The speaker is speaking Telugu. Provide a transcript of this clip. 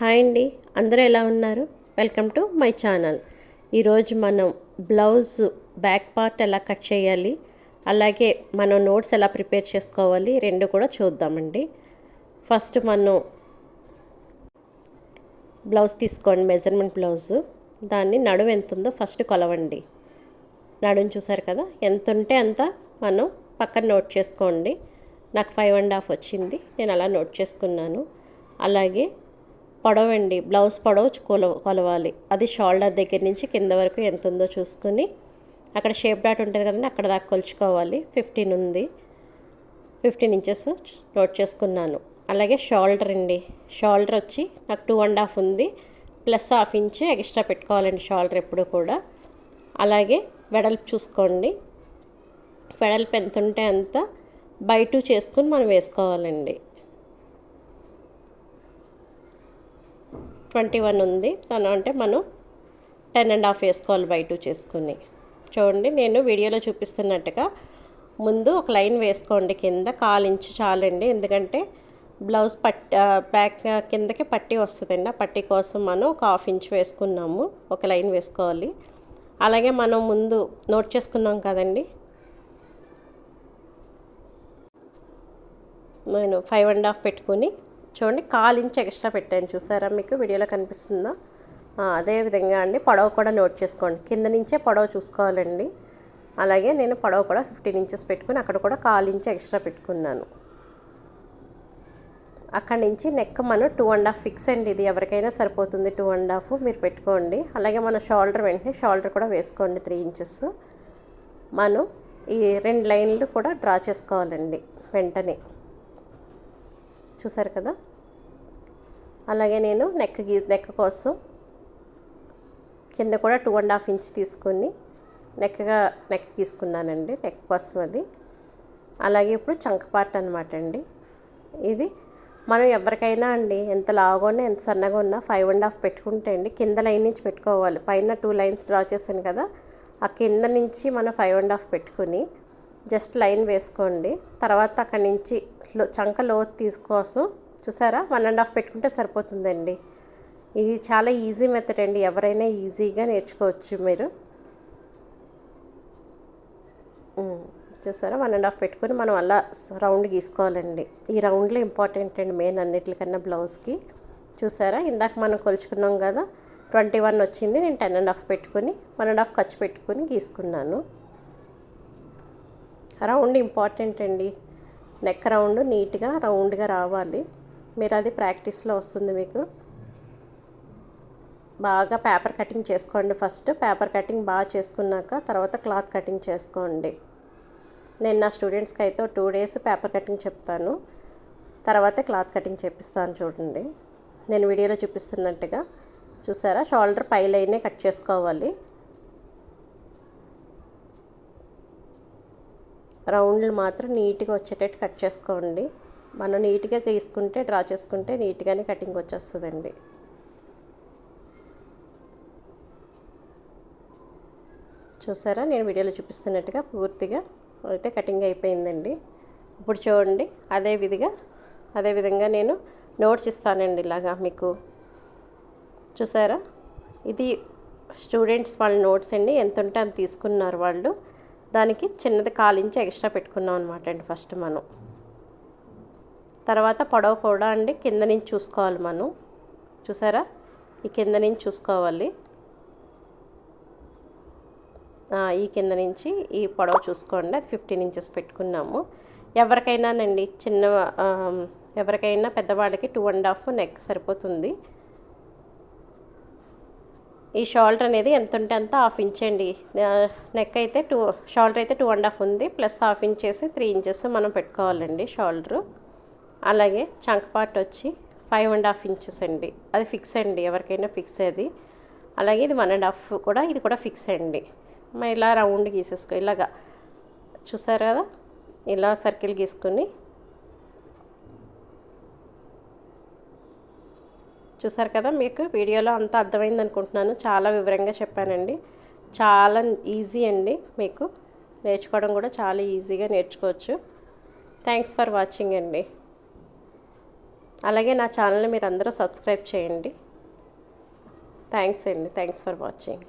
హాయ్ అండి. అందరూ ఎలా ఉన్నారు? Welcome to my channel. ఈరోజు మనం బ్లౌజ్ బ్యాక్ పార్ట్ ఎలా కట్ చేయాలి అలాగే మనం నోట్స్ ఎలా ప్రిపేర్ చేసుకోవాలి రెండు కూడా చూద్దామండి. ఫస్ట్ మనం బ్లౌజ్ తీసుకోండి మెజర్మెంట్ బ్లౌజ్. దాన్ని నడుము ఎంత ఉందో ఫస్ట్ కొలవండి. నడుము చూసారు కదా? ఎంత ఉంటే అంత మనం పక్కన నోట్ చేసుకోండి. నాకు ఫైవ్ అండ్ హాఫ్ వచ్చింది. నేను అలా నోట్ చేసుకున్నాను. అలాగే పొడవండి బ్లౌజ్ పొడవు కొల కొలవాలి. అది షోల్డర్ దగ్గర నుంచి కింద వరకు ఎంత ఉందో చూసుకొని అక్కడ షేప్ డాట్ ఉంటుంది కదండి అక్కడ దాకా కొలుచుకోవాలి. ఫిఫ్టీన్ ఉంది. ఫిఫ్టీన్ ఇంచెస్ నోట్ చేసుకున్నాను. అలాగే షోల్డర్ అండి. షోల్డర్ వచ్చి నాకు టూ అండ్ హాఫ్ ఉంది. ప్లస్ హాఫ్ ఇంచ్ ఎక్స్ట్రా పెట్టుకోవాలండి షోల్డర్ ఎప్పుడు కూడా. అలాగే వెడల్పు చూసుకోండి. వెడల్పు ఎంత ఉంటే అంత బై టూ చేసుకుని మనం వేసుకోవాలండి. ట్వంటీ వన్ ఉంది. తను అంటే మనం టెన్ అండ్ హాఫ్ వేసుకోవాలి బై టూ చేసుకుని. చూడండి నేను వీడియోలో చూపిస్తున్నట్టుగా ముందు ఒక లైన్ వేసుకోండి కింద కాలించు ఇంచు చాలండి. ఎందుకంటే బ్లౌజ్ పట్ బ్యాక్ కిందకి పట్టి వస్తుందండి. ఆ పట్టి కోసం మనం ఒక హాఫ్ ఇంచ్ వేసుకున్నాము ఒక లైన్ వేసుకోవాలి. అలాగే మనం ముందు నోట్ చేసుకున్నాం కదండి. నేను ఫైవ్ అండ్ హాఫ్ పెట్టుకుని చూడండి కాల్ ఇంచ్ ఎక్స్ట్రా పెట్టాను. చూసారా మీకు? వీడియోలో కనిపిస్తుందా? అదే విధంగా అండి. పొడవు కూడా నోట్ చేసుకోండి. కింద నుంచే పొడవు చూసుకోవాలండి. అలాగే నేను పొడవు కూడా ఫిఫ్టీన్ ఇంచెస్ పెట్టుకుని అక్కడ కూడా కాల్ ఇంచ్ ఎక్స్ట్రా పెట్టుకున్నాను. అక్కడి నుంచి నెక్ మనం టూ అండ్ హాఫ్ ఫిక్స్ అండి. ఇది ఎవరికైనా సరిపోతుంది టూ అండ్ హాఫ్. మీరు పెట్టుకోండి. అలాగే మన షోల్డర్ వెంటనే షోల్డర్ కూడా వేసుకోండి త్రీ ఇంచెస్. మనం ఈ రెండు లైన్లు కూడా డ్రా చేసుకోవాలండి వెంటనే. చూసారు కదా? అలాగే నేను నెక్ గీ నెక్ కోసం కింద కూడా టూ అండ్ హాఫ్ ఇంచ్ తీసుకొని నెక్గా నెక్ గీసుకున్నానండి నెక్ కోసం అది. అలాగే ఇప్పుడు చంక పార్ట్ అనమాట అండి. ఇది మనం ఎవరికైనా అండి ఎంత లావుగా ఉన్నా ఎంత సన్నగా ఉన్నా ఫైవ్ అండ్ హాఫ్ పెట్టుకుంటే అండి కింద లైన్ నుంచి పెట్టుకోవాలి. పైన టూ లైన్స్ డ్రా చేశాను కదా ఆ కింద నుంచి మనం ఫైవ్ అండ్ హాఫ్ పెట్టుకుని జస్ట్ లైన్ వేసుకోండి. తర్వాత అక్కడి నుంచి లో చంక లోతు తీసుకోసం చూసారా? వన్ అండ్ హాఫ్ పెట్టుకుంటే సరిపోతుందండి. ఇది చాలా ఈజీ మెథడ్ అండి. ఎవరైనా ఈజీగా నేర్చుకోవచ్చు మీరు. చూసారా? వన్ అండ్ హాఫ్ పెట్టుకొని మనం అలా రౌండ్ గీసుకోవాలండి. ఈ రౌండ్లో ఇంపార్టెంట్ అండి మెయిన్ అన్నిటికన్నా బ్లౌజ్కి. చూసారా? ఇందాక మనం కొలుచుకున్నాం కదా ట్వంటీ వన్ వచ్చింది. నేను టెన్ అండ్ హాఫ్ పెట్టుకొని వన్ అండ్ హాఫ్ ఖర్చు పెట్టుకొని గీసుకున్నాను. రౌండ్ ఇంపార్టెంట్ అండి. నెక్ రౌండ్ నీట్గా రౌండ్గా రావాలి. మీరు అది ప్రాక్టీస్లో వస్తుంది మీకు. బాగా పేపర్ కటింగ్ చేసుకోండి ఫస్ట్. పేపర్ కటింగ్ బాగా చేసుకున్నాక తర్వాత క్లాత్ కటింగ్ చేసుకోండి. నేను నా స్టూడెంట్స్కి అయితే టూ డేస్ పేపర్ కటింగ్ చెప్తాను. తర్వాత క్లాత్ కటింగ్ చేపిస్తాను చూడండి. నేను వీడియోలో చూపిస్తున్నట్టుగా. చూసారా? షోల్డర్ పై లైనే కట్ చేసుకోవాలి. రౌండ్లు మాత్రం నీట్గా వచ్చేటట్టు కట్ చేసుకోండి. మనం నీట్గా గీసుకుంటే డ్రా చేసుకుంటే నీట్గానే కటింగ్ వచ్చేస్తుందండి. చూసారా? నేను వీడియోలో చూపిస్తున్నట్టుగా పూర్తిగా అయితే కటింగ్ అయిపోయిందండి. ఇప్పుడు చూడండి అదే విధిగా అదే విధంగా నేను నోట్స్ ఇస్తానండి ఇలాగా మీకు. చూసారా? ఇది స్టూడెంట్స్ వాళ్ళ నోట్స్ అండి. ఎంత ఉంటే అంత తీసుకున్నారు వాళ్ళు. దానికి చిన్నది కాలించి ఎక్స్ట్రా పెట్టుకున్నాం అనమాట అండి ఫస్ట్ మనం. తర్వాత పొడవు కూడా అండి కింద నుంచి చూసుకోవాలి మనం. చూసారా? ఈ కింద నుంచి చూసుకోవాలి. ఈ కింద నుంచి ఈ పొడవు చూసుకోండి. అది ఫిఫ్టీన్ ఇంచెస్ పెట్టుకున్నాము. ఎవరికైనానండి చిన్న ఎవరికైనా పెద్దవాళ్ళకి టూ అండ్ హాఫ్ నెక్ సరిపోతుంది. ఈ షోల్డర్ అనేది ఎంత ఉంటే అంత హాఫ్ ఇంచ్ అండి. నెక్ అయితే టూ షోల్డర్ అయితే టూ అండ్ హాఫ్ ఉంది. ప్లస్ హాఫ్ ఇంచ్ చేసి త్రీ ఇంచెస్ మనం పెట్టుకోవాలండి షోల్డరు అలాగే చంక్ పార్ట్ వచ్చి ఫైవ్ అండ్ హాఫ్ ఇంచెస్ అండి. అది ఫిక్స్ అండి ఎవరికైనా ఫిక్స్ అది. అలాగే ఇది వన్ అండ్ హాఫ్ కూడా ఇది కూడా ఫిక్స్ అండి. మరి ఇలా రౌండ్ గీసేసుకో ఇలాగా చూసారు కదా? ఇలా సర్కిల్ గీసుకొని చూసారు కదా మీకు వీడియోలో అంతా అర్థమైంది అనుకుంటున్నాను. చాలా వివరంగా చెప్పానండి. చాలా ఈజీ అండి మీకు. నేర్చుకోవడం కూడా చాలా ఈజీగా నేర్చుకోవచ్చు. థ్యాంక్స్ ఫర్ వాచింగ్ అండి. అలాగే నా ఛానల్ని మీరు అందరూ సబ్స్క్రైబ్ చేయండి. థ్యాంక్స్ అండి. Thanks for watching